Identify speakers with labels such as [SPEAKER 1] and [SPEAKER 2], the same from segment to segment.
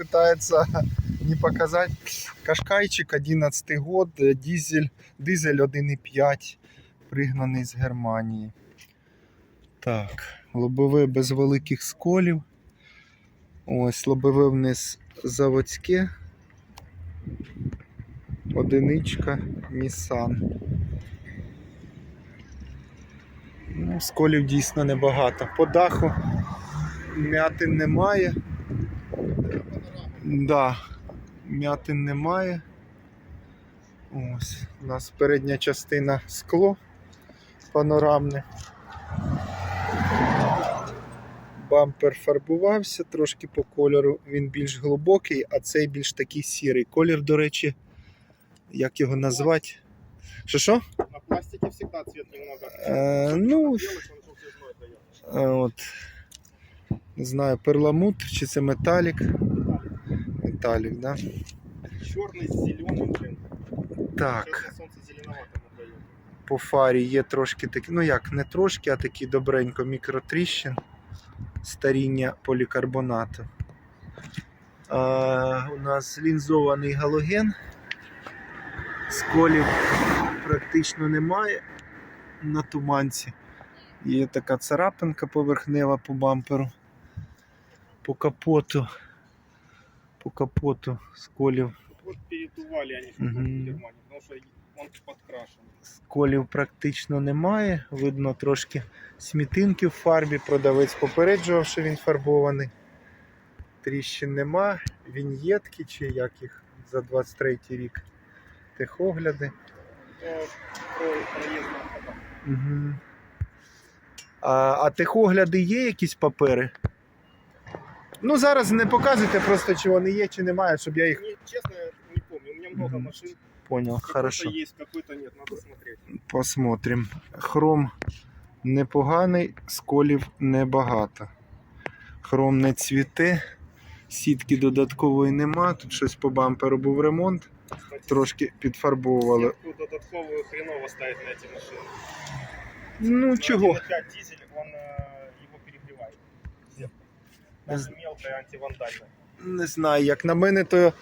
[SPEAKER 1] пытается не показать. Кашкайчик 11 год, е, дизель, дизель 1,5, пригнаний з Германії. Так, лобове без великих сколів. Ось лобове вниз заводське. Одиничка Nissan. Ну, сколів дійсно небагато. По даху м'ятин немає. Да, м'ятин немає. Ось, у нас передня частина скло панорамне. Бампер фарбувався трошки по кольору, він більш глибокий, а цей більш такий сірий. Колір, до речі, як його назвати? Що що?
[SPEAKER 2] На пластике всегда цвет немного.
[SPEAKER 1] Е, ну. Е, От. Не знаю, перламутр чи це металік Металік, да?
[SPEAKER 2] Черный с зеленым, блин.
[SPEAKER 1] Так,
[SPEAKER 2] Сейчас на солнце зеленоватым отдает.
[SPEAKER 1] по фарі є трошки такі, ну як, не трошки, а такі добренько мікротріщин, старіння полікарбонату. А, у нас лінзований галоген. Сколів практично немає на туманці. Є така царапинка поверхнева по бамперу. По капоту. По капоту сколів
[SPEAKER 2] Вот передували они
[SPEAKER 1] Мгм.
[SPEAKER 2] в Германии, потому что он подкрашен.
[SPEAKER 1] Сколів практично немає. Видно трошки смітинки в фарбі. Продавець попереджував, що він фарбований. Тріщин нема. Віньєтки чи як їх за 23 рік. Техогляди. Угу. А, а техогляди є якісь папери? Ну, зараз не показуйте просто, чи вони є, чи немає, щоб я їх
[SPEAKER 2] Не, честно, не помню. У меня много
[SPEAKER 1] Мгм.
[SPEAKER 2] машин. Какой-то
[SPEAKER 1] Хорошо.
[SPEAKER 2] есть, какой-то нет. Надо смотреть.
[SPEAKER 1] Посмотрим. Хром непоганий, сколів небагато. Хром не цвіте, сітки додаткової нема. Тут щось по бамперу був ремонт,
[SPEAKER 2] Кстати,
[SPEAKER 1] трошки підфарбовували.
[SPEAKER 2] сетку додатковую хреново ставить на эти машины.
[SPEAKER 1] Ну
[SPEAKER 2] На
[SPEAKER 1] чого?
[SPEAKER 2] 1.5 дизель,
[SPEAKER 1] Не знаю, як на мене, то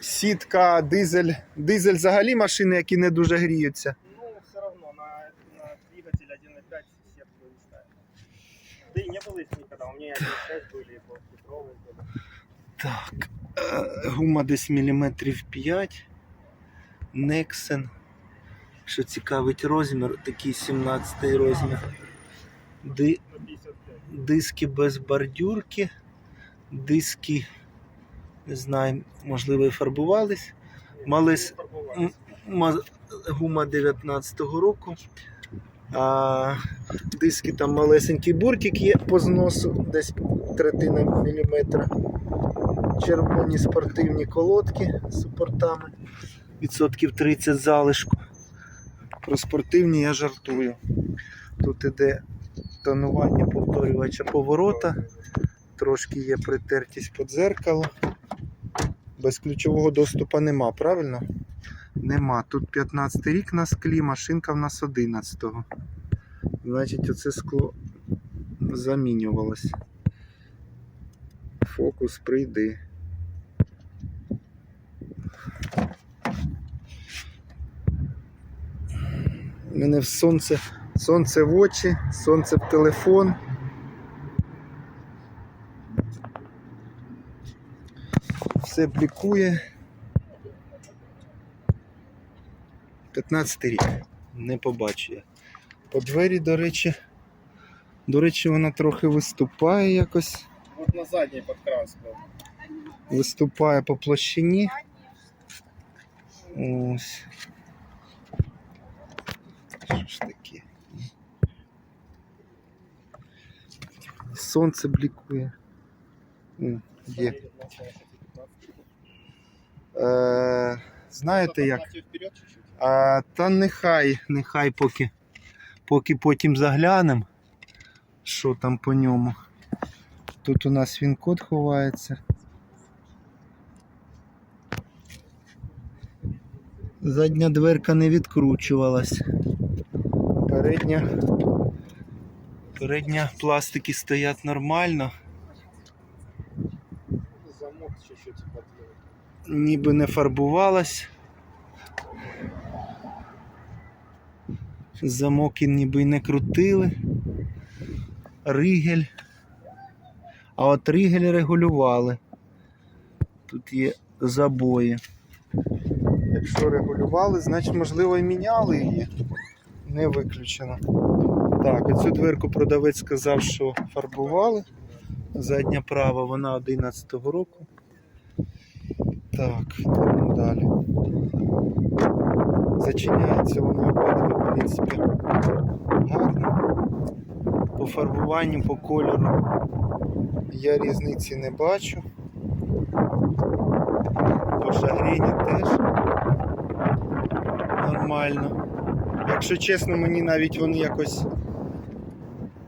[SPEAKER 1] сітка, дизель. Дизель взагалі машини, які не дуже гріються.
[SPEAKER 2] Ну, все равно на, на двигатель 1.5 сетку не ставят. Да и не было их никогда. У меня 1.6 были, полпетровые были.
[SPEAKER 1] Так, е, гума десь міліметрів 5. Нексен. Що цікавить розмір, такий 17 розмір. Ди,
[SPEAKER 2] На 55.
[SPEAKER 1] диски без бордюрки. Диски, не знаю, можливо, і фарбувались. Малис- Гума 19-го року. А, диски там малесенький буртик є по зносу, десь третина міліметра. Червоні спортивні колодки з супортами. Відсотків 30 залишку. Про спортивні я жартую. Тут іде тонування повторювача поворота. Трошки є притертість по дзеркалу. Без ключового доступу нема, правильно? Нема. Тут 15 рік на склі, машинка в нас 11-го. Значить, оце скло замінювалось. Фокус прийди. Мене в сонце, сонце в очі, сонце в телефон. Все блікує. 15 рік. Не побачу я. По двері, до речі, до речі, вона трохи виступає якось.
[SPEAKER 2] Вот на задней подкраска.
[SPEAKER 1] Виступає по площині. Ось. Що ж таке? Сонце блікує. Є. Е, знаєте як? А, та нехай, нехай поки, поки потім заглянемо, що там по ньому. Тут у нас він код ховається. Задня дверка не відкручувалась. Передня. Передня пластики стоять нормально.
[SPEAKER 2] Замок чуть-чуть подлил.
[SPEAKER 1] Ніби не фарбувалась. Замоки ніби й не крутили. Ригель. А от ригель регулювали. Тут є забої. Якщо регулювали, значить можливо і міняли її. Не виключено. Так, оцю дверку продавець сказав, що фарбували. Задня права, вона 11-го року. Так, йдемо далі. Зачиняється воно обидві, в принципі, гарно. По фарбуванню, по кольору я різниці не бачу. По шагрені теж нормально. Якщо чесно, мені навіть вони якось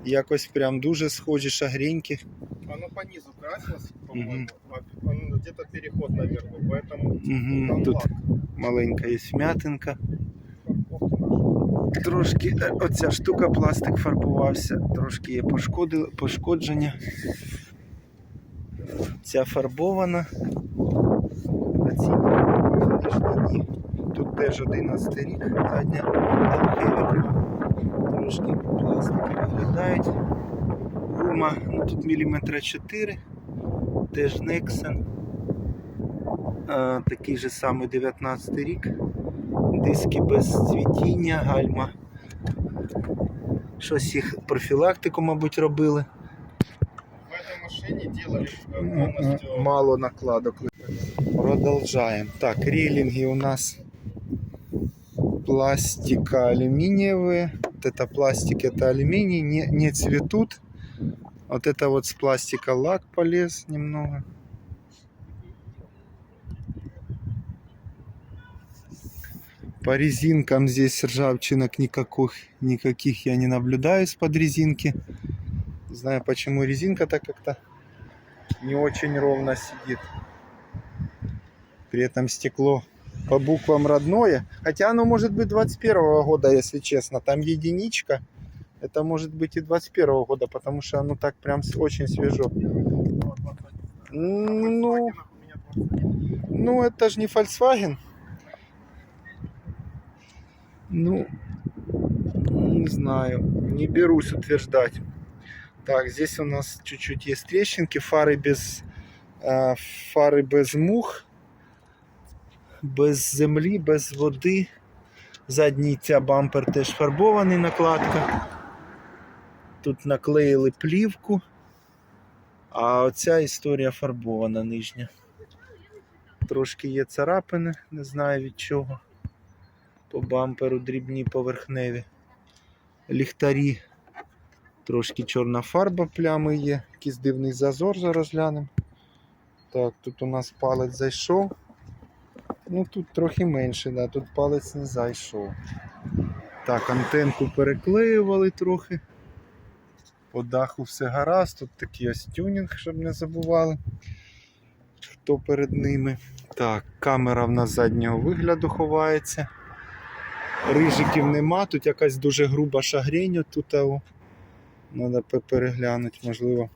[SPEAKER 1] якось прям дуже схожі шагреньки.
[SPEAKER 2] Оно по низу красилось, по-моему. Где-то переход наверху, поэтому
[SPEAKER 1] Угу,
[SPEAKER 2] там
[SPEAKER 1] тут
[SPEAKER 2] лак.
[SPEAKER 1] маленька є вмятинка. Трошки е, оця штука пластик фарбувався, трошки є пошкодження. Ця фарбована. А ці фінішні. Тут теж 11 рік, задня алхеві. Трошки пластики виглядають. Гума, ну тут міліметра 4, теж Nexen. Е, такий же самий 19 рік диски без цвітіння, гальма. Щось їх профілактику, мабуть, робили.
[SPEAKER 2] В этой машине делали э,
[SPEAKER 1] М,
[SPEAKER 2] полностью...
[SPEAKER 1] м, Мало накладок. Продовжаємо. Так, релінги у нас пластика алюминиевые. Вот это пластик, это алюминий, не, не цветут. Вот это вот с пластика лак полез немного. По резинкам здесь ржавчинок никаких, никаких я не наблюдаю из-под резинки. Не знаю, почему резинка так как-то не очень ровно сидит. При этом стекло по буквам родное. Хотя оно может быть 21 года, если честно. Там единичка. Это может быть и 21 года, потому что оно так прям очень свежо. Ну, ну это же не Volkswagen. Ну, не знаю, не берусь утверждать. Так, здесь у нас чуть-чуть есть трещинки, фары без, э, фары без мух, без землі, без води. Задній ця бампер теж фарбований накладка. Тут наклеїли плівку, а оця історія фарбована нижня. Трошки є царапини, не знаю від чого. По бамперу дрібні поверхневі. Ліхтарі Трошки чорна фарба плями є, якийсь дивний зазор зараз глянемо. Так, тут у нас палець зайшов. Ну тут трохи менше, да, тут палець не зайшов. Так, антенку переклеювали трохи. По даху все гаразд, тут такий ось тюнінг, щоб не забували. Хто перед ними. Так, камера в нас заднього вигляду ховається Рижиків нема, тут якась дуже груба шагрень тут. а, о. Треба переглянути, можливо,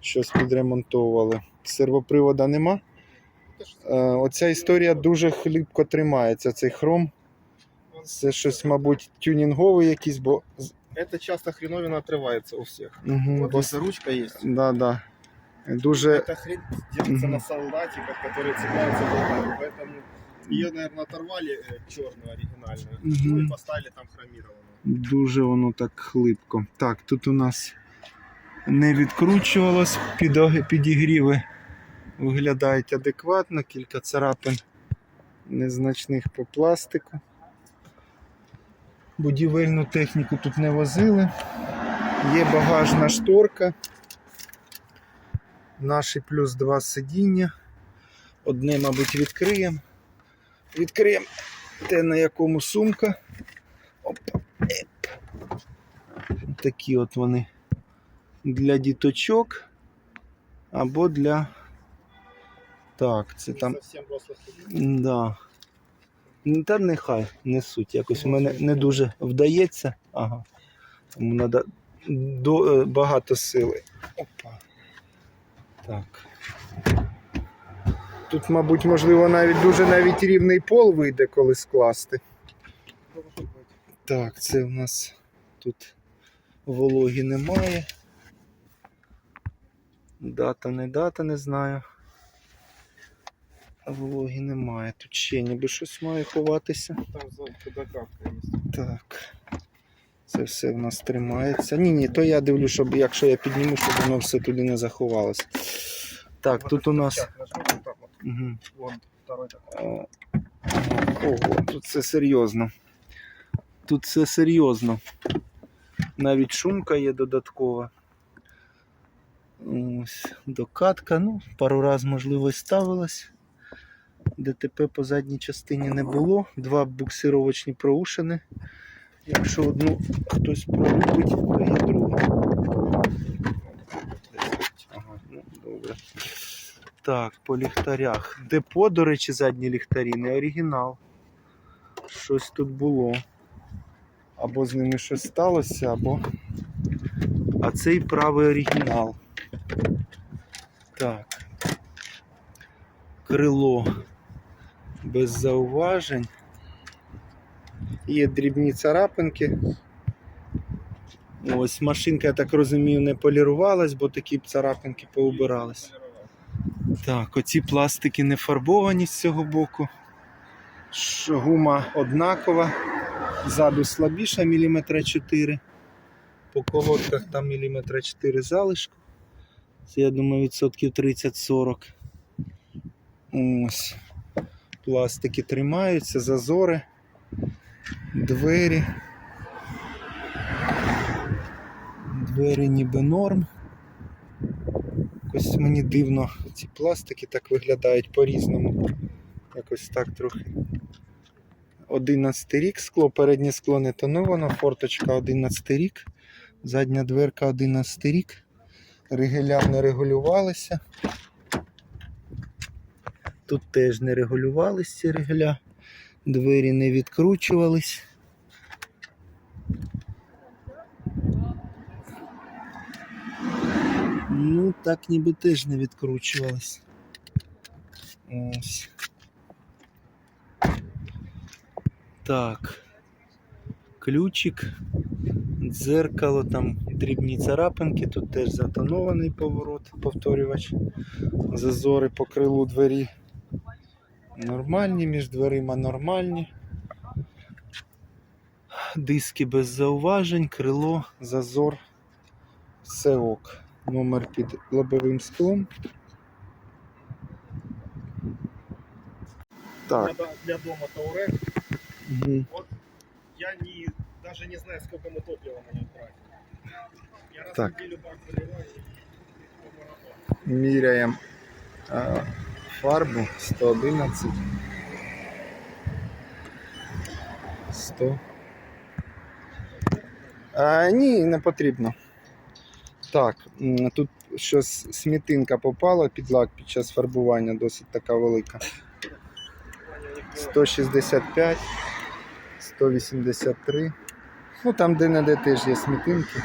[SPEAKER 1] щось підремонтовували. Сервопривода нема. Е, Оця історія дуже хлібко тримається, цей хром. Це щось, мабуть, тюнінговий якийсь, бо. з-
[SPEAKER 2] Это часто хреновина отрывается у всех.
[SPEAKER 1] Угу,
[SPEAKER 2] Вот
[SPEAKER 1] бо...
[SPEAKER 2] если ручка есть.
[SPEAKER 1] Да, да. Дуже.
[SPEAKER 2] Эта хрень держится
[SPEAKER 1] Мгм.
[SPEAKER 2] на солдатиках, которые цепляются болтами. Поэтому ее, наверное, оторвали э, черную оригинальную. Ну и поставили там хромированную.
[SPEAKER 1] Дуже воно так хлипко. Так, тут у нас не відкручувалось, підігріви виглядають адекватно, кілька царапин незначних по пластику. Будівельну техніку тут не возили. Є багажна шторка. Наші плюс два сидіння. Одне, мабуть, відкриємо. Відкриємо те, на якому сумка. Опа. Такі от вони для діточок або для. Так, це
[SPEAKER 2] Не
[SPEAKER 1] там. Да. Та нехай несуть. Якось в мене не дуже вдається. Ага. Тому треба до, е, багато сили. Опа. Так. Тут, мабуть, можливо, навіть дуже навіть рівний пол вийде, коли скласти. Так, це в нас тут вологі немає. Дата не дата, не знаю. Вологі немає. Тут ще ніби щось має ховатися.
[SPEAKER 2] Там подокатка.
[SPEAKER 1] Так. Це все в нас тримається. Ні, ні, то я дивлюсь, щоб якщо я підніму, щоб воно все туди не заховалося. Так, тут у нас. Угу.
[SPEAKER 2] Вон второй такой.
[SPEAKER 1] Ого, тут все серйозно. Тут все серйозно. Навіть шумка є додаткова. Ось, докатка, ну, пару разів, можливо, і ставилась. ДТП по задній частині не було. Два буксировочні проушини. Якщо одну хтось пролюбить, то є друга. Ага, ну, добре. Так, по ліхтарях. Депо, до речі, задні ліхтарі, не оригінал. Щось тут було. Або з ними щось сталося, або. А цей правий оригінал. Так. Крило без зауважень. Є дрібні царапинки. Ось машинка, я так розумію, не полірувалась, бо такі царапинки поубирались. Так, оці пластики не фарбовані з цього боку. Гума однакова. Ззаду слабіша міліметра 4. По колодках там міліметра 4 залишку. Це, я думаю, відсотків 30-40. Ось. Пластики тримаються, зазори, двері. Двері ніби норм. Якось мені дивно ці пластики так виглядають по-різному. Якось так трохи. 11 рік скло, переднє скло не тоновано, форточка 11 рік, задня дверка 11 рік. Ригеля не регулювалися. Тут теж не регулювалися ці ригеля, двері не відкручувались. Ну, так ніби теж не відкручувались. Ось. Так. Ключик, дзеркало, там дрібні царапинки, тут теж затонований поворот, повторювач. Зазори по крилу двері нормальні, між дверима нормальні. Диски без зауважень, крило, зазор, все ок. Номер під лобовим склом. Так.
[SPEAKER 2] Для, для дома Тауре.
[SPEAKER 1] Угу.
[SPEAKER 2] Вот я не, даже не знаю, сколько мы топлива на нем тратим. Я раз
[SPEAKER 1] Так.
[SPEAKER 2] в неделю бак заливаю и.
[SPEAKER 1] Міряємо а, фарбу 111. 100. А, ні, не потрібно. Так, тут щось смітинка попала під лак під час фарбування, досить така велика.
[SPEAKER 2] Ваня, у них было
[SPEAKER 1] 165, 183. Ну там де-не-де теж є смітинки.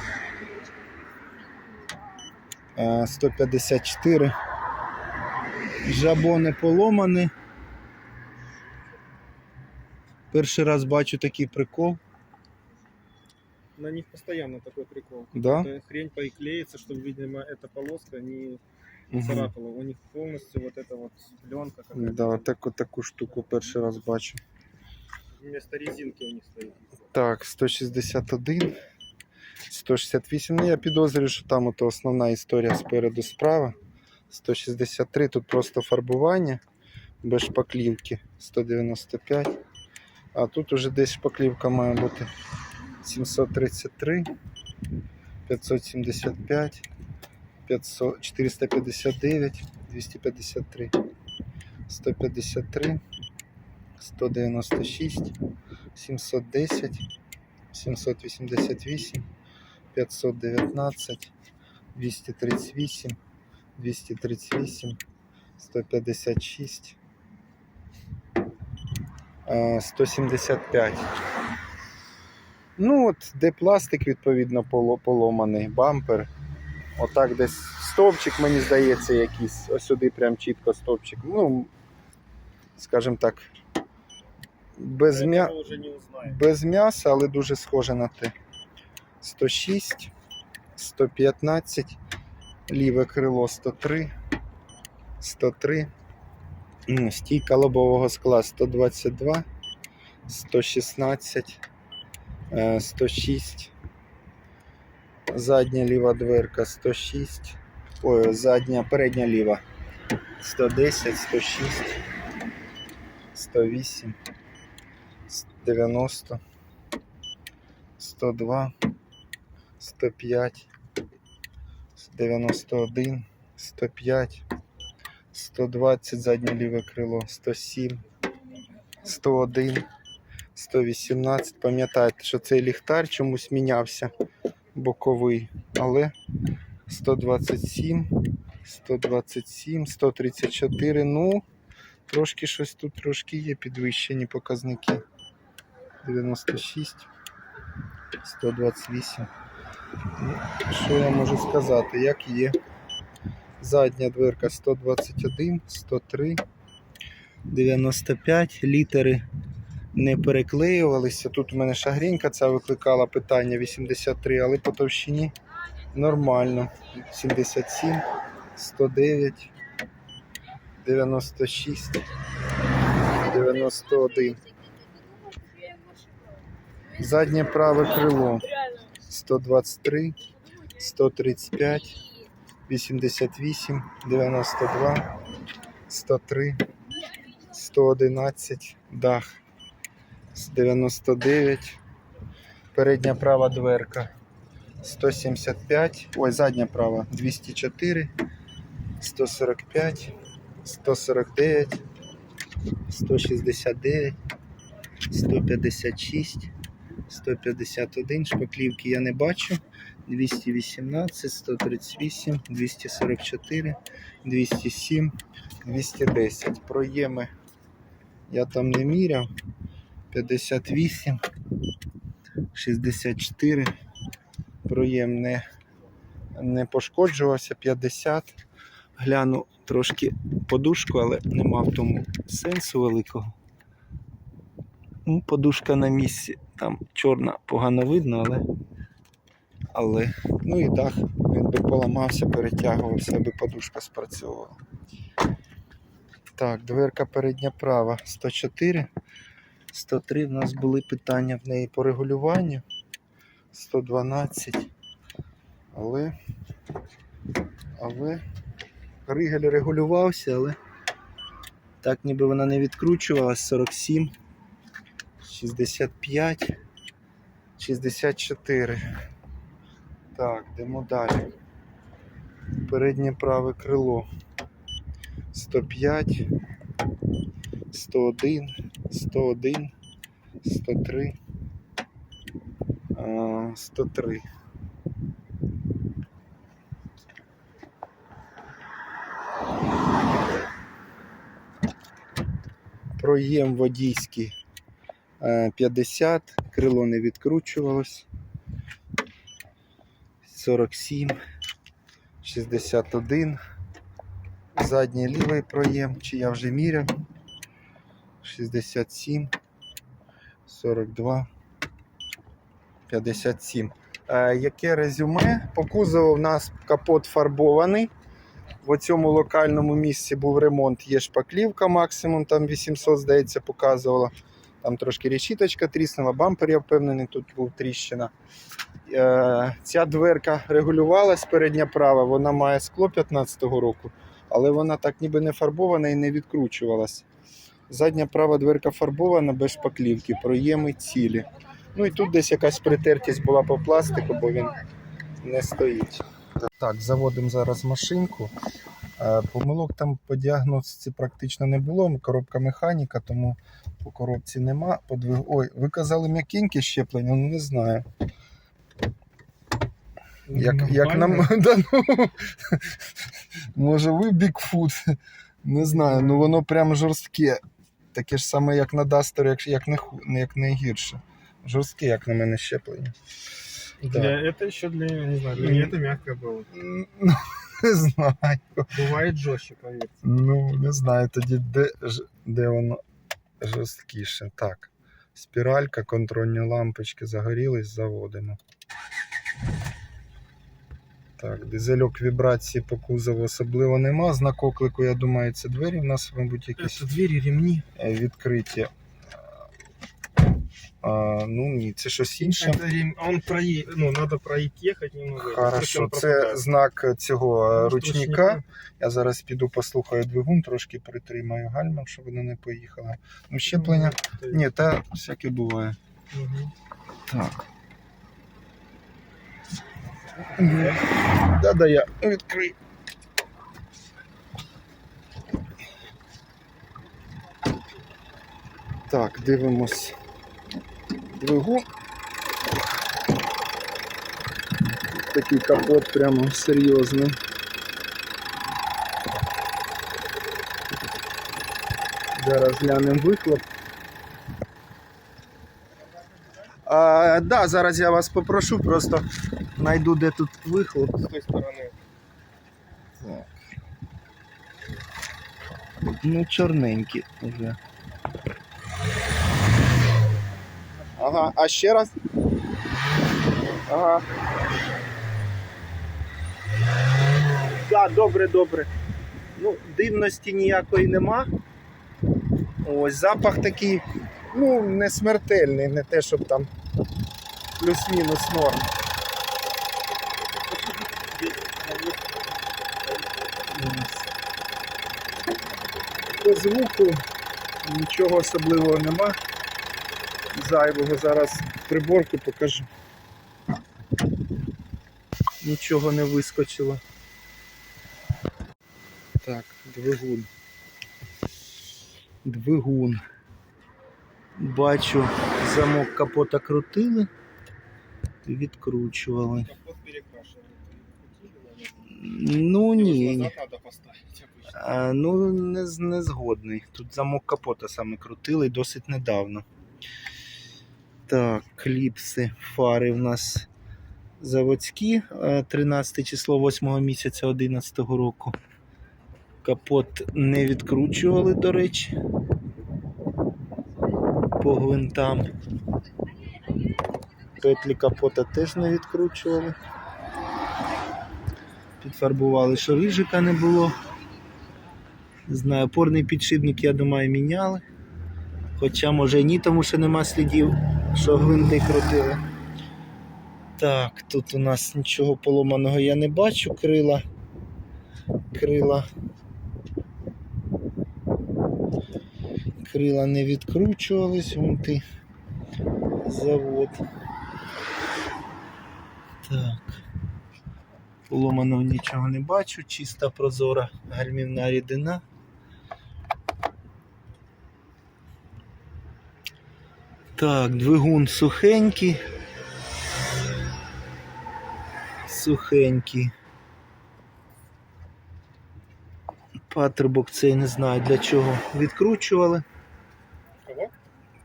[SPEAKER 1] Е, 154. Жабо не поломане. Перший раз бачу такий прикол.
[SPEAKER 2] На них постоянно такой прикол.
[SPEAKER 1] Да?
[SPEAKER 2] Эта хрень поклеится, чтобы, видимо, эта полоска не
[SPEAKER 1] Угу.
[SPEAKER 2] царапала. У них полностью вот эта вот пленка какая-то.
[SPEAKER 1] Да, таку, таку штуку перший раз бачу.
[SPEAKER 2] Вместо резинки у них стоит.
[SPEAKER 1] Так, 161, 168. Ну, я підозрюю, що там ото основна історія спереду справа. 163, тут просто фарбування без шпаклівки. 195. А тут уже десь шпаклівка має бути 733, 575, 500, 459, 253, 153, 196. 710, 788, 519, 238, 238, 156, е, 175. Ну от, де пластик, відповідно, поломаний, бампер. Отак десь стовпчик, мені здається, якийсь. Ось сюди прям чітко стовпчик. Ну, скажімо так, без, м'я... Без м'яса, але дуже схоже на те. 106, 115, ліве крило 103, 103, стійка лобового скла 122, 116, е, 106, задня ліва дверка 106, ой, задня передня ліва 110, 106, 108, 90, 102, 105, 91, 105, 120 заднє ліве крило, 107, 101, 118. Пам'ятаєте, що цей ліхтар чомусь мінявся боковий, але 127, 127, 134. Ну, трошки щось тут трошки є підвищені показники. 96, 128. Ну, що я можу сказати? Як є? Задня дверка 121, 103, 95. Літери не переклеювалися. Тут у мене шагрінька ця викликала питання 83, але по товщині нормально. 77, 109, 96, 91. Заднє праве крило 123, 135, 88, 92, 103, 111, дах 99, передня права дверка 175, ой, задня права 204, 145, 149, 169, 156, 151, шпаклівки я не бачу. 218, 138, 244, 207, 210. Проєми я там не міряв. 58, 64. Проєм не, не пошкоджувався. 50. Гляну трошки подушку, але нема в тому сенсу великого. Ну, подушка на місці. Там чорна погано видно, але. Але. Ну і дах, він би поламався, перетягувався, аби подушка спрацьовувала. Так, дверка передня права 104. 103 в нас були питання в неї по регулюванню. 112. Але. Але. Ригель регулювався, але так ніби вона не відкручувалась. 47. 65, 64. Так, йдемо далі. Переднє праве крило. 105, 101, 101, 103, а, 103. Проєм водійський Е, 50, крило не відкручувалось. 47, 61. Задній лівий проєм, чи я вже міряв. 67, 42, 57. Е, яке резюме? По кузову в нас капот фарбований. В цьому локальному місці був ремонт, є шпаклівка максимум, там 800, здається, показувала. Там трошки решіточка тріснула, бампер, я впевнений, тут був тріщина. Е, ця дверка регулювалась передня права, вона має скло 15-го року, але вона так ніби не фарбована і не відкручувалась. Задня права дверка фарбована без шпаклівки, проєми цілі. Ну і тут десь якась притертість була по пластику, бо він не стоїть. Так, заводимо зараз машинку. Е, Помилок там по діагностиці практично не було. Коробка механіка, тому по коробці нема. Подвиг... Ой, ви казали м'якеньке щеплення, ну не знаю. Як, як нам. Да, ну, може ви Бікфут? Не знаю, ну воно прям жорстке Таке ж саме, як на Дастеру, як, як, не, ху- як не гірше. Жорстке, як на мене щеплення.
[SPEAKER 2] Для, это еще для, не знаю, для меня это мягкое было.
[SPEAKER 1] М, ну, Не знаю.
[SPEAKER 2] Бывает жестче, поверьте.
[SPEAKER 1] Ну, не знаю тоді, де, ж- де воно жорсткіше. Так. Спіралька, контрольні лампочки загорілись, заводимо. Так, дизельок вібрації по кузову особливо нема. Знак оклику, я думаю, це двері в нас, мабуть, якісь
[SPEAKER 2] двери, ремни.
[SPEAKER 1] е, відкриті. А, ну ні, це щось інше.
[SPEAKER 2] Это рем... Он прое... Ну, надо проехать немного.
[SPEAKER 1] Хорошо, це знак цього е,
[SPEAKER 2] Может,
[SPEAKER 1] ручника. Я зараз піду послухаю двигун, трошки притримаю гальмом, щоб воно не поїхало. Ну, щеплення. Ні, та всяке буває.
[SPEAKER 2] Мгм.
[SPEAKER 1] Так. Да-да, я відкрию. Так, дивимось. Двигун. Такий капот прямо серйозний. Зараз глянемо вихлоп. А, да, зараз я вас попрошу, просто знайду, де тут вихлоп.
[SPEAKER 2] С той стороны.
[SPEAKER 1] Так. Ну, чорненький вже. Ага, а ще раз. Ага. Так, добре, добре. Ну, дивності ніякої нема. Ось запах такий, ну, не смертельний, не те, щоб там плюс-мінус норм. По звуку нічого особливого нема. Зайвого зараз приборку покажу. Нічого не вискочило. Так, двигун. Двигун. Бачу, замок капота крутили і відкручували. Ну ні. А, ну, не, не згодний. Тут замок капота саме крутили досить недавно. Так, кліпси, фари в нас заводські. е, 13 число 8 місяця 11 року. Капот не відкручували, до речі. По гвинтам. Петлі капота теж не відкручували. Підфарбували, що рижика не було. Не знаю, опорний підшипник, я думаю, міняли. Хоча може ні, тому що нема слідів, що гвинти крутили. Так, тут у нас нічого поломаного я не бачу, крила. Крила. Крила не відкручувались, гвинти. Завод. Так. Поломаного нічого не бачу, чиста прозора гальмівна рідина. Так, двигун сухенький. Сухенький. Патрубок цей не знаю для чого відкручували.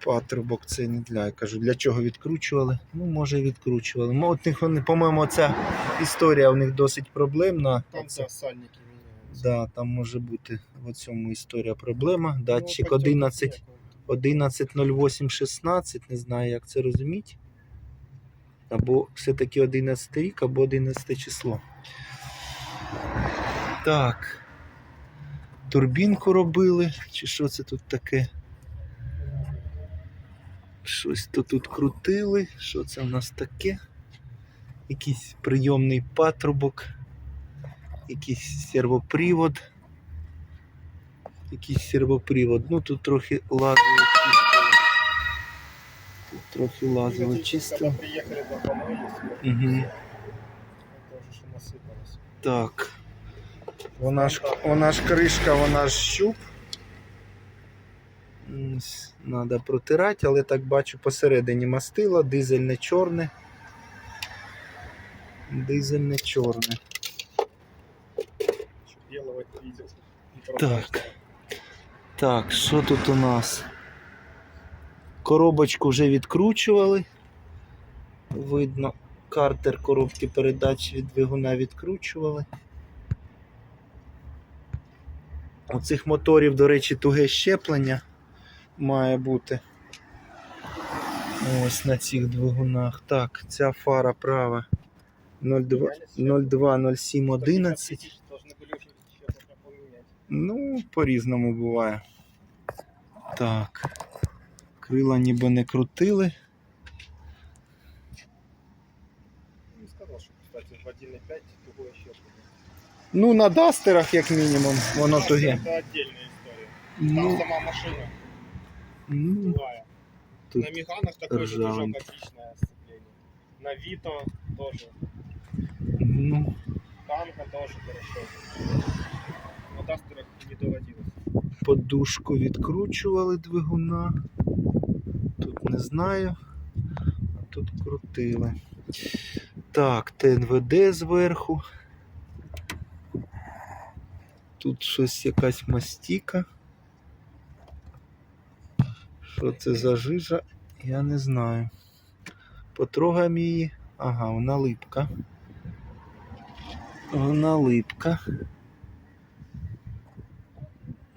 [SPEAKER 1] Патрубок це не для. Я кажу, для чого відкручували? Ну, може, відкручували. От них, вони, по-моєму, ця історія у них досить проблемна.
[SPEAKER 2] Там да, сальники меняются.
[SPEAKER 1] Да, там може бути в цьому історія проблема.
[SPEAKER 2] Ну,
[SPEAKER 1] Датчик
[SPEAKER 2] потім
[SPEAKER 1] 11 11.08.16, не знаю, як це розуміти. Або все-таки 11 рік, або 11 число. Так. Турбінку робили, чи що це тут таке? Щось то тут крутили. Що це в нас таке? Якийсь прийомний патрубок, якийсь сервопривод. Якийсь сервопривод. Ну тут трохи лазило чисто. Тут трохи лазило чисто. Угу. Так. Вона ж, вона ж кришка, вона ж щуп. Треба протирати, але так бачу посередині мастило, дизельне чорне. Дизельне чорне. Так. Так, що тут у нас? Коробочку вже відкручували. Видно, картер коробки передач від двигуна відкручували. У цих моторів, до речі, туге щеплення має бути. Ось на цих двигунах. Так, ця фара права 02, 02 07 11.
[SPEAKER 2] Должны были уже что-то поменять.
[SPEAKER 1] Ну, по-різному буває. Так. Крила ніби не крутили.
[SPEAKER 2] Не сказал, что, кстати, в 1.5 тугое щепление.
[SPEAKER 1] Ну, на дастерах, як мінімум, воно
[SPEAKER 2] Ну,
[SPEAKER 1] туге.
[SPEAKER 2] Это отдельная история. Там
[SPEAKER 1] Ну,
[SPEAKER 2] сама машина
[SPEAKER 1] ну,
[SPEAKER 2] тугая.
[SPEAKER 1] тут
[SPEAKER 2] На Меганах такой же
[SPEAKER 1] ржавый.
[SPEAKER 2] движок отличное сцепление. На Вито тоже.
[SPEAKER 1] ну,
[SPEAKER 2] Танка тоже хорошо. На Дастерах не доводилось.
[SPEAKER 1] подушку відкручували двигуна. Тут не знаю. А тут крутили. Так, ТНВД зверху. Тут щось якась мастіка. Що це за жижа, я не знаю. Потрогаємо її. Ага, вона липка. Вона липка.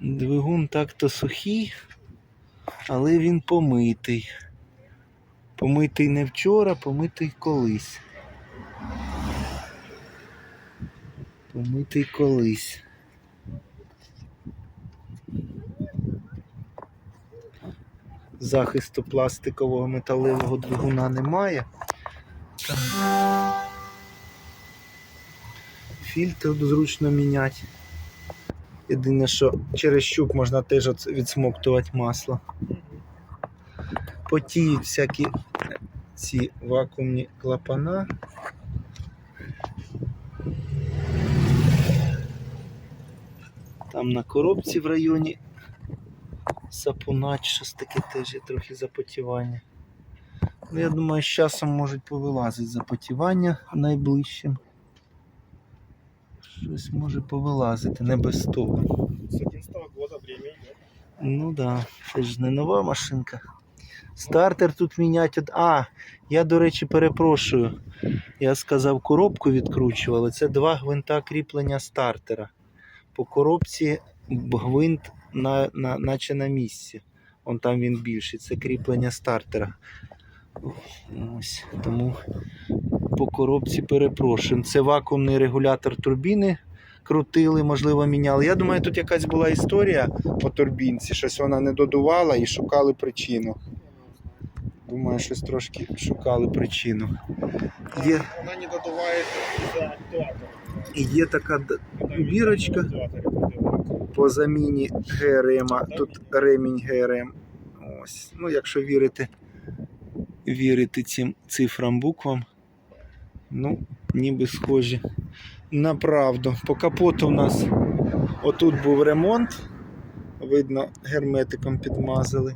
[SPEAKER 1] Двигун так-то сухий, але він помитий. Помитий не вчора, помитий колись. Помитий колись. Захисту пластикового металевого двигуна немає. Фільтр зручно міняти. Єдине, що через щуп можна теж відсмоктувати масло. Потіють всякі ці вакуумні клапана. Там на коробці в районі сапунач, щось таке теж є трохи запотівання. Ну, я думаю, з часом можуть повилазити запотівання найближчим. Щось може повилазити, не без того.
[SPEAKER 2] С 11 года время идет.
[SPEAKER 1] Ну да, це ж не нова машинка. Стартер тут міняти. А, я, до речі, перепрошую. Я сказав, коробку відкручували. Це два гвинта кріплення стартера. По коробці гвинт на, на, наче на місці. Он там він більший. Це кріплення стартера. Ось, тому по коробці перепрошую. Це вакуумний регулятор турбіни крутили, можливо, міняли. Я думаю, тут якась була історія по турбінці, щось вона не додувала і шукали причину. Думаю, щось трошки шукали причину. Є,
[SPEAKER 2] Она не актуатора.
[SPEAKER 1] і є така
[SPEAKER 2] продувает.
[SPEAKER 1] по заміні ГРМ, тут ремінь ГРМ. Ось. Ну, якщо вірити, вірити цим цифрам буквам, ну, ніби схожі на правду. По капоту у нас отут був ремонт. Видно, герметиком підмазали.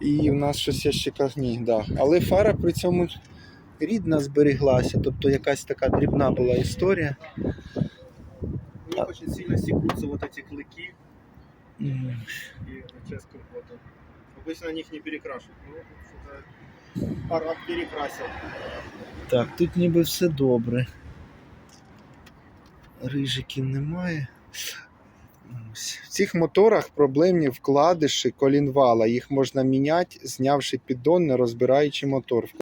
[SPEAKER 1] І в нас щось я ще кажу, ні, да. Але фара при цьому рідна зберіглася, тобто якась така дрібна була історія.
[SPEAKER 2] У них очень сильно секутся вот эти клыки
[SPEAKER 1] М.
[SPEAKER 2] и часть компота. Обычно них не перекрашивают. Ну, что-то араб перекрасив.
[SPEAKER 1] Так, тут ніби все добре. Рижиків немає. Ось. В цих моторах проблемні вкладиші колінвала. Їх можна міняти, знявши піддон, не розбираючи мотор.